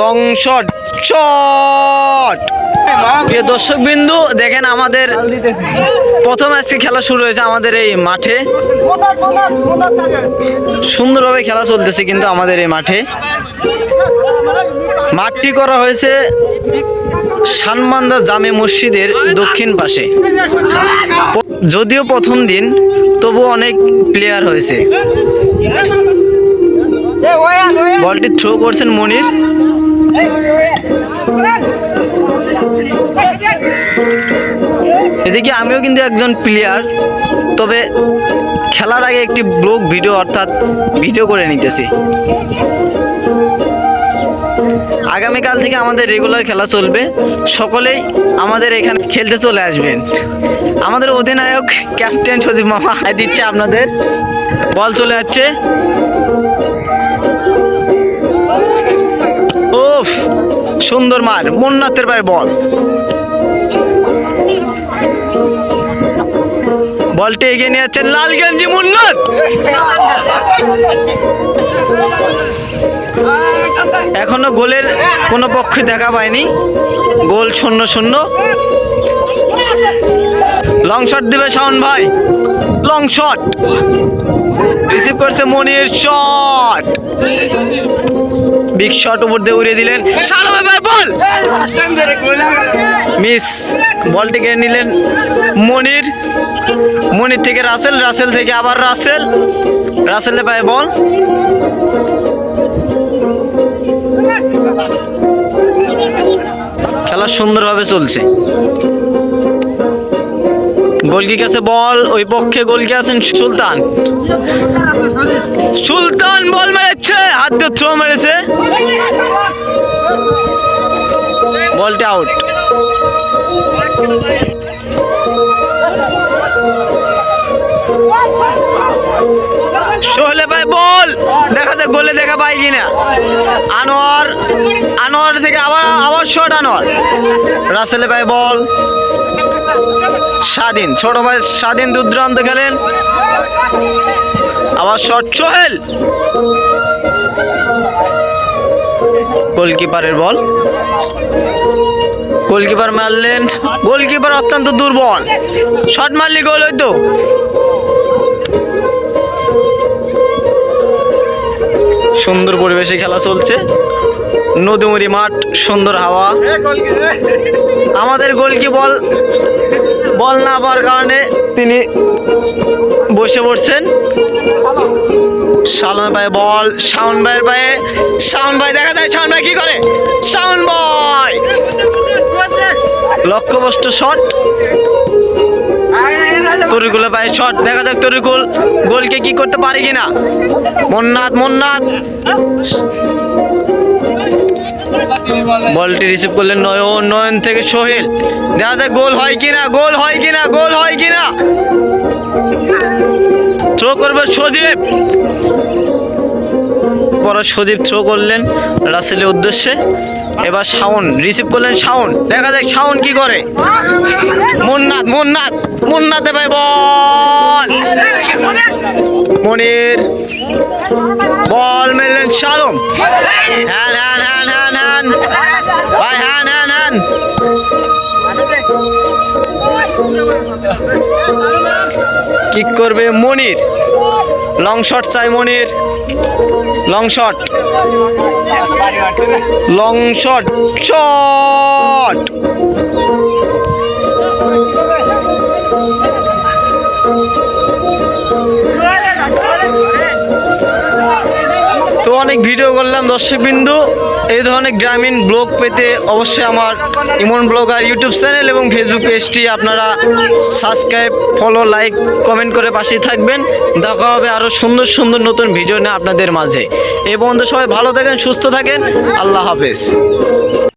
Long shot shot প্রিয় দর্শক বিন্দু দেখেন আমাদের প্রথম আজকে খেলা শুরু হয়েছে আমাদের এই মাঠে। সুন্দরভাবে খেলা চলতেছে কিন্তু আমাদের এই মাঠে। মাঠটি করা হয়েছে সানমান্দা জামে মসজিদের দক্ষিণ পাশে। যদিও প্রথম দিন, তবু অনেক প্লেয়ার হয়েছে। বলটি থ্রো করছেন মনির। এদিকে আমিও কিন্তু একজন প্লেয়ার তবে খেলার আগে একটি ব্লগ ভিডিও অর্থাৎ ভিডিও করে নিতেছি। আগামীকাল থেকে আমাদের রেগুলার খেলা চলবে, সকলেই আমাদের এখানে খেলতে চলে আসবেন। আমাদের অধিনায়ক ক্যাপ্টেন সজীব মামা দিচ্ছে আপনাদের, বল চলে যাচ্ছে। সুন্দর মার মুন্নাতের ভাই বল। বলটি এগিয়ে নিয়ে যাচ্ছেন লালগঞ্জি মুন্নাত। এখনও গোলের কোনো পক্ষে দেখা পায়নি। গোল শূন্য শূন্য। লং শট দিবে শাওন ভাই। লং শট রিসিভ করছে মনির শট বিগ শট উপর দিয়ে উড়িয়ে দিলেন। শালম এবার বল। মিস বলটি কেড়ে নিলেন মনির। মনির থেকে রাসেল রাসেল থেকে আবার রাসেল। রাসেলে পায় বল। খেলা সুন্দরভাবে চলছে। গোলকি কাছে বল। ওই পক্ষে গোলকি আছেন সুলতান। সুলতান বল মেরেছে, হাত দিয়ে থ্রো মেরেছে। বলটা আউট সোহেলে ভাই, বল। দেখা গোলে দেখা পাই কিনা। আনোয়ার আনোয়ার থেকে আবার আবার শট আনোয়ার। রাসেলে ভাই, বল। স্বাধীন, ছোট ভাই স্বাধীন দুর্দান্ত খেলেন। আবার শট সোহেল। গোলকিপারের বল। গোলকিপার মারলেন। গোলকিপার অত্যন্ত দুর্বল। শট মারলি গোল হইতো। সুন্দর পরিবেশে খেলা চলছে। নদীমুড়ি মাঠ, সুন্দর হাওয়া। আমাদের গোলকি বল বল না পাওয়ার কারণে তিনি বসে পড়ছেন। শালমের পায়ে বল, শাওন ভাইয়ের পায়ে। শাওন ভাই, দেখা যায় শাওন ভাই কি করে? শাওন ভাই! লক্ষ্যবস্তু শট। তরিকুলের পায়ে শট, দেখা যাক তরিকুল গোলকে কি করতে পারে কিনা। মন্নাথ মন্নাথ বলটি রিসিভ করলেন নয়ন নয়ন থেকে সোহেল। দেখা যাক গোল হয় কিনা, গোল হয় কিনা, গোল হয় কিনা। থ্রো করবে সজীব। বড় সজীব থ্রো করলেন রাসেলের উদ্দেশ্যে। এবার শাওন রিসিভ করলেন শাওন। দেখা যাক শাওন কি করে। মুন্নাথ মুন্নাথ মুন্নাথে ভাই বল। মনির, বল মেললেন শালম। হ্যান হ্যান হ্যান ভাই করবে মনির? লং শট চাই Monir long shot long shot shot অনেক ভিডিও করলাম দর্শকবিন্দু। এই ধরনের গ্রামীণ ব্লগ পেতে অবশ্যই আমার ইমন ব্লগ আর ইউটিউব চ্যানেল এবং ফেসবুক পেজটি আপনারা সাবস্ক্রাইব ফলো লাইক কমেন্ট করে পাশেই থাকবেন। দেখা হবে আরও সুন্দর সুন্দর নতুন ভিডিও নিয়ে আপনাদের মাঝে। এই বন্ধু সবাই ভালো থাকেন, সুস্থ থাকেন। আল্লাহ হাফেজ।